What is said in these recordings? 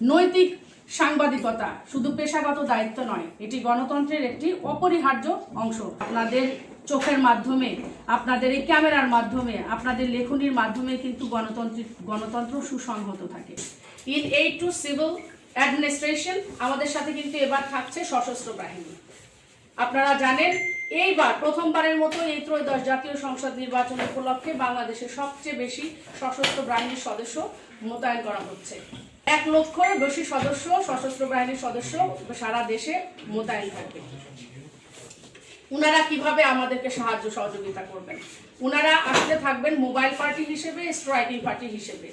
নৈতিক সাংবাদিকতা শুধু পেশাগত দায়িত্ব নয়, এটি গণতন্ত্রের একটি অপরিহার্য অংশ। আপনাদের চোখের মাধ্যমে, আপনাদের এই ক্যামেরার মাধ্যমে, আপনাদের লেখনির মাধ্যমে কিন্তু গণতন্ত্র গণতন্ত্র সুসংহত থাকে। In aid to civil administration আমাদের সাথে কিন্তু এবার থাকছে সশস্ত্র বাহিনী। আপনারা জানেন এইবার প্রথমবারের মতো এই ত্রয়োদশ জাতীয় সংসদ নির্বাচন উপলক্ষে বাংলাদেশের সবচেয়ে বেশি সশস্ত্র বাহিনীর সদস্য মোতায়েন করা হচ্ছে। এক লক্ষের বেশি সদস্য সশস্ত্র বাহিনীর সদস্য সারা দেশে মোতায়েন থাকবে। উনারা কীভাবে আমাদেরকে সাহায্য সহযোগিতা করবেন? উনারা আসলে থাকবেন মোবাইল পার্টি হিসেবে, স্ট্রাইকিং পার্টি হিসেবে।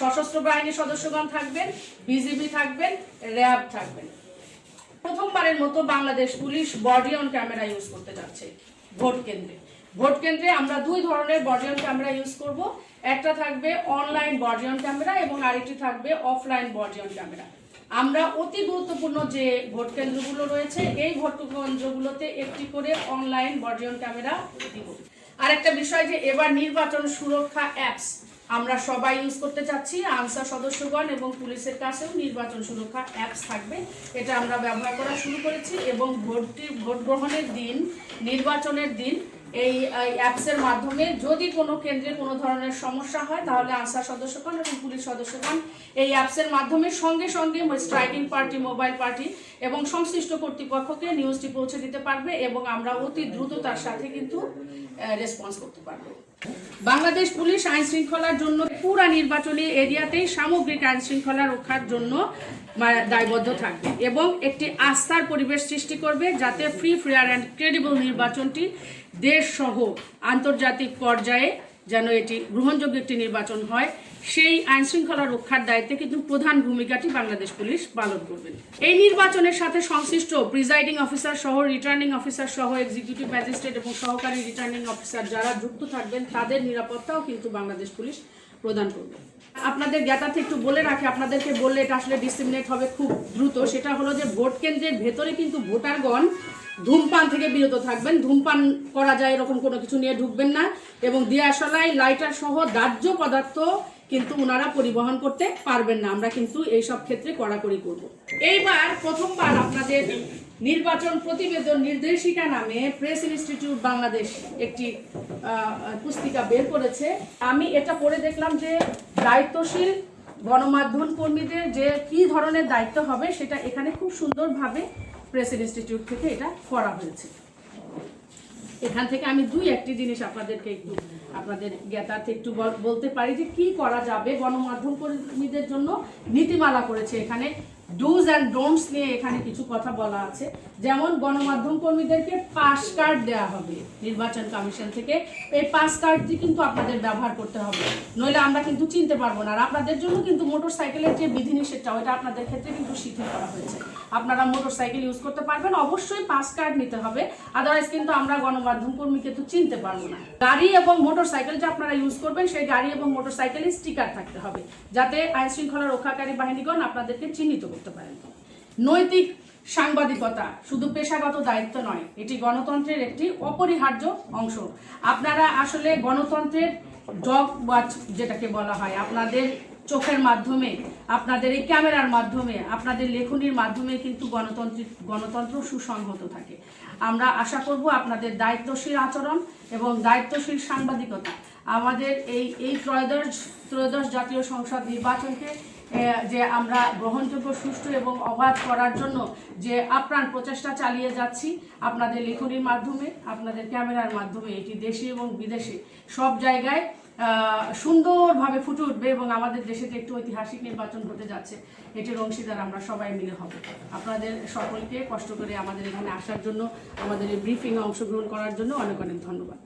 সশস্ত্র বাহিনীর সদস্যগণ থাকবেন, বিজিবি থাকবেন, র্যাব থাকবেন। প্রথমবারের মতো Bangladesh police body on camera use করতে যাচ্ছে ভোট কেন্দ্রে। ভোট কেন্দ্রে আমরা দুই ধরনের বডি অন ক্যামেরা ইউজ করব। একটা থাকবে অনলাইন বডি অন ক্যামেরা এবং আরেকটি থাকবে অফলাইন বডি অন ক্যামেরা আমরা অতি গুরুত্বপূর্ণ যে ভোট কেন্দ্রগুলো রয়েছে, এই ভোট কেন্দ্রগুলোতে একটি করে অনলাইন বডি অন ক্যামেরা দিব। আর একটা বিষয় যে এবার নির্বাচন সুরক্ষা অ্যাপস আমরা সবাই ইউজ করতে চাচ্ছি, আনসার সদস্যগণ এবং পুলিশের কাছেও নির্বাচন সুরক্ষা অ্যাপস থাকবে। এটা আমরা ব্যবহার করা শুরু করেছি এবং ভোটটি, ভোট গ্রহণের দিন, নির্বাচনের দিন এই অ্যাপসের মাধ্যমে যদি কোনো কেন্দ্রে কোনো ধরনের সমস্যা হয়, তাহলে আনসার সদস্যগণ এবং পুলিশ সদস্যগণ এই অ্যাপসের মাধ্যমে সঙ্গে সঙ্গে স্ট্রাইকিং পার্টি মোবাইল পার্টি এবং সংশ্লিষ্ট কর্তৃপক্ষকে নিউজটি পৌঁছে দিতে পারবে এবং আমরা অতি দ্রুততার সাথে কিন্তু রেসপন্স করতে পারব। বাংলাদেশ পুলিশ আইন শৃঙ্খলার জন্য পুরা নির্বাচনী এরিয়াতেই সামগ্রিক আইন শৃঙ্খলা রক্ষার জন্য দায়বদ্ধ থাকবে এবং একটি আস্থার পরিবেশ সৃষ্টি করবে যাতে ফ্রি ফেয়ার অ্যান্ড ক্রেডিবল নির্বাচনটি দেশ সহ আন্তর্জাতিক পর্যায়ে যেন এটি গ্রহণযোগ্য একটি নির্বাচন হয়, সেই আইন শৃঙ্খলা রক্ষার দায়িত্বে কিন্তু প্রধান ভূমিকাটি বাংলাদেশ পুলিশ পালন করবেন। এই নির্বাচনের সাথে সংশ্লিষ্ট প্রিজাইডিং অফিসার সহ রিটার্নিং অফিসার সহ এক্সিকিউটিভ ম্যাজিস্ট্রেট এবং সহকারী রিটার্নিং অফিসার যারা যুক্ত থাকবেন, তাদের নিরাপত্তাও কিন্তু বাংলাদেশ পুলিশ প্রদান করবে। আপনাদের জ্ঞাতার্থে একটু বলে রাখি, আপনাদেরকে বললে এটা আসলে ডিসিমিনেট হবে খুব দ্রুত। সেটা হলো যে ভোট কেন্দ্রের ভেতরে কিন্তু ভোটারগণ ধূমপান থেকে বিরত থাকবেন। ধূমপান করা যায় এরকম কোনো কিছু নিয়ে ঢুকবেন না। এবং দিয়াশলাই লাইটার সহ দাহ্য পদার্থ কিন্তু ওনারা পরিবহন করতে পারবেন না। আমরা কিন্তু এই সব ক্ষেত্রে কড়াকড়ি করব। এইবার প্রথমবার আপনাদের নির্বাচন প্রতিবেদন নির্দেশিকা নামে প্রেস ইনস্টিটিউট বাংলাদেশ একটি পুস্তিকা বের করেছে। আমি এটা পড়ে দেখলাম যে দায়িত্বশীল গণমাধ্যম কর্মীদের যে কি ধরনের দায়িত্ব হবে, সেটা এখানে খুব সুন্দরভাবে প্রেস ইনস্টিটিউট থেকে এটা করা হয়েছে। এখান থেকে আমি দুই একটি জিনিস আপনাদেরকে একটু, আপনাদের জ্ঞাতার্থে একটু বলতে পারি যে কি করা যাবে গণমাধ্যম কর্মীদের জন্য নীতিমালা করেছে এখানে। ডুজ অ্যান্ড ডোন্টস নিয়ে এখানে কিছু কথা বলা আছে। যেমন গণমাধ্যম কর্মীদেরকে পাস কার্ড দেওয়া হবে নির্বাচন কমিশন থেকে। এই পাস কার্ডটি কিন্তু আপনাদের ব্যবহার করতে হবে। নইলে আমরা কিন্তু চিনতে পারব না। আর আপনাদের জন্য কিন্তু মোটর সাইকেলের যে বিধিনিষেধটা ওটা আপনাদের ক্ষেত্রে কিন্তু শিথিল করা হয়েছে। আপনারা মোটর সাইকেল ইউজ করতে পারবেন। অবশ্যই পাস কার্ড নিতে হবে। আদারওয়াইজ কিন্তু আমরা গণমাধ্যম কর্মীকে তো চিনতে পারব না। গাড়ি এবং মোটর সাইকেল যে আপনারা ইউজ করবেন, সেই গাড়ি এবং মোটর সাইকেলে স্টিকার থাকতে হবে। যাতে আইন শৃঙ্খলা রক্ষাকারী বাহিনীগণ আপনাদেরকে চিহ্নিত করতে পারেন। নৈতিক সাংবাদিকতা শুধু পেশাগত দায়িত্ব নয়, এটি গণতন্ত্রের একটি অপরিহার্য অংশ। আপনারা আসলে গণতন্ত্রের জগ ওয়াচ যেটাকে বলা হয়, আপনাদের চোখের মাধ্যমে, আপনাদের এই ক্যামেরার মাধ্যমে, আপনাদের লেখনির মাধ্যমে কিন্তু গণতন্ত্র গণতন্ত্র সুসংহত থাকে। আমরা আশা করব আপনাদের দায়িত্বশীল আচরণ এবং দায়িত্বশীল সাংবাদিকতা আমাদের এই এই ত্রয়োদশ ত্রয়োদশ জাতীয় সংসদ নির্বাচনকে যে আমরা গ্রহণযোগ্য, সুষ্ঠু এবং অবাধ করার জন্য যে আপ্রাণ প্রচেষ্টা চালিয়ে যাচ্ছি, আপনাদের লেখনির মাধ্যমে, আপনাদের ক্যামেরার মাধ্যমে, এটি দেশে এবং বিদেশে সব জায়গায় সুন্দরভাবে ফুটে উঠবে এবং আমাদের দেশে যে একটু ঐতিহাসিক নির্বাচন হতে যাচ্ছে, এটির অংশীদার আমরা সবাই মিলে হব। আপনাদের সকলকে কষ্ট করে আমাদের এখানে আসার জন্য, আমাদের এই ব্রিফিংয়ে অংশগ্রহণ করার জন্য অনেক অনেক ধন্যবাদ।